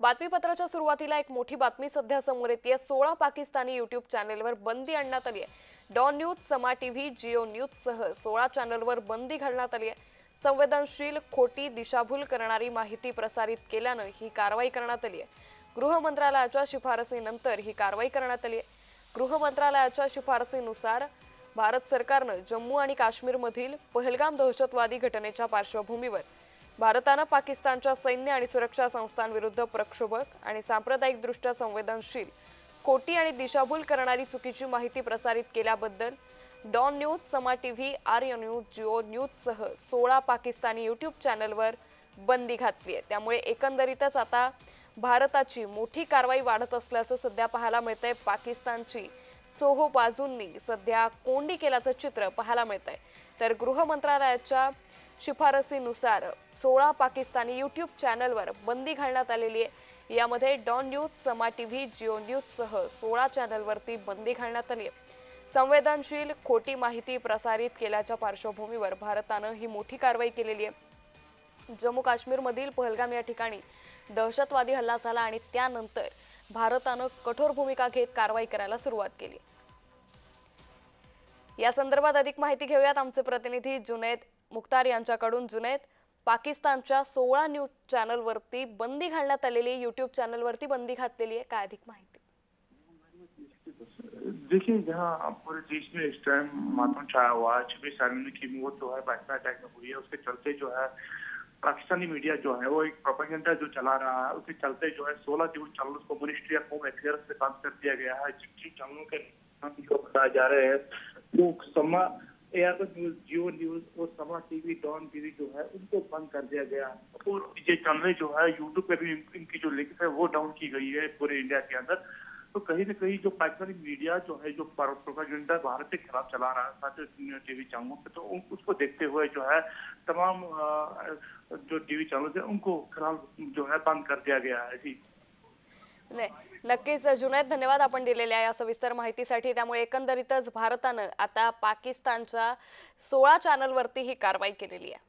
बातमीपत्राच्या सुरुवातीला एक मोठी बातमी सध्या समोर येते सोळा पाकिस्तानी युट्यूब चॅनेलवर बंदी आणण्यात आली आहे. Dawn News Samaa TV Geo News सह सोळा चॅनलवर बंदी घालण्यात आली आहे. संवेदनशील खोटी दिशाभूल करणारी माहिती प्रसारित केल्यानं ही कारवाई करण्यात आली आहे. गृह मंत्रालयाच्या शिफारसीनंतर ही कारवाई करण्यात आली आहे. गृह मंत्रालयाच्या शिफारसीनुसार भारत सरकारनं जम्मू आणि काश्मीरमधील पहलगाम दहशतवादी घटनेच्या पार्श्वभूमीवर भारतानं पाकिस्तानच्या सैन्य आणि सुरक्षा संस्थांविरुद्ध प्रक्षोभक आणि सांप्रदायिकदृष्ट्या संवेदनशील खोटी आणि दिशाभूल करणारी चुकीची माहिती प्रसारित केल्याबद्दल Dawn news Samaa TV ARY news Geo न्यूजसह सोळा पाकिस्तानी यूट्यूब चॅनलवर बंदी घातली आहे. त्यामुळे एकंदरीतच आता भारताची मोठी कारवाई वाढत असल्याचं सध्या पाहायला मिळतंय. पाकिस्तानची चोहो बाजूंनी सध्या कोंडी केल्याचं चित्र पाहायला मिळतंय. तर गृह मंत्रालयाच्या शिफारसीनुसार सोळा पाकिस्तानी यूट्यूब चॅनलवर बंदी घालण्यात आलेली आहे. यामध्ये Dawn news Samaa TV Geo न्यूजसह सोळा चॅनलवरती बंदी घालण्यात आली आहे. संवेदनशील खोटी माहिती प्रसारित केल्याच्या पार्श्वभूमीवर भारतानं ही मोठी कारवाई केलेली आहे. जम्मू काश्मीरमधील पहलगाम या ठिकाणी दहशतवादी हल्ला झाला आणि त्यानंतर भारतानं कठोर भूमिका घेत कारवाई करायला सुरुवात केली. या अधिक माहिती घेऊयात आमचे प्रतिनिधी जुनैद मुख्तार यांच्याकडून. जुनैद, पाकिस्तानच्या सोळा न्यूज़ चॅनलवरती बंदी घालण्यात आलेली युट्यूब चॅनलवरती बंदी घातलेली आहे. अधिक माहिती? देखिए, जहाँ पूरे देश में इस टाइम मातम छाया हुआ है, छब्बीस आदमी की मौत जो है बाइसना अटैक में हुई है, उसके चलते जो है, पाकिस्तानी मीडिया जो है, वो एक प्रोपेगेंडा जो चला रहा है, उसके चलते जो है, सोलह न्यूज़ चैनल को मिनिस्ट्री ऑफ़ होम अफेयर्स से बंद कर दिया गया है। जिन चैनलों के बताए जा रहे हैं वो समा एयर न्यूज़ जियो न्यूज़ और समा टीवी डॉन टीवी जो है, उनको बंद कर दिया गया। और ये चैनल जो है यूट्यूब पे भी इनकी जो लिंक है, वो डाउन की गई है पूरे इंडिया के अंदर। तो कहीं ना कहीं जो पाकिस्तानी मीडिया जो है, जो प्रोपागेंडा भारत के खिलाफ चला रहा है, साथ टीवी चैनलों पे तो उसको देखते हुए जो है, तमाम जो टीवी चैनल है, उनको फ़िलहाल जो है, बंद कर दिया गया है। जी। नक्कीच जुनैद धन्यवाद आपण दिलेल्या या सविस्तर माहितीसाठी. त्यामुळे एकंदरीतच भारतानं आता पाकिस्तानच्या सोळा चॅनलवरती ही कारवाई केलेली आहे.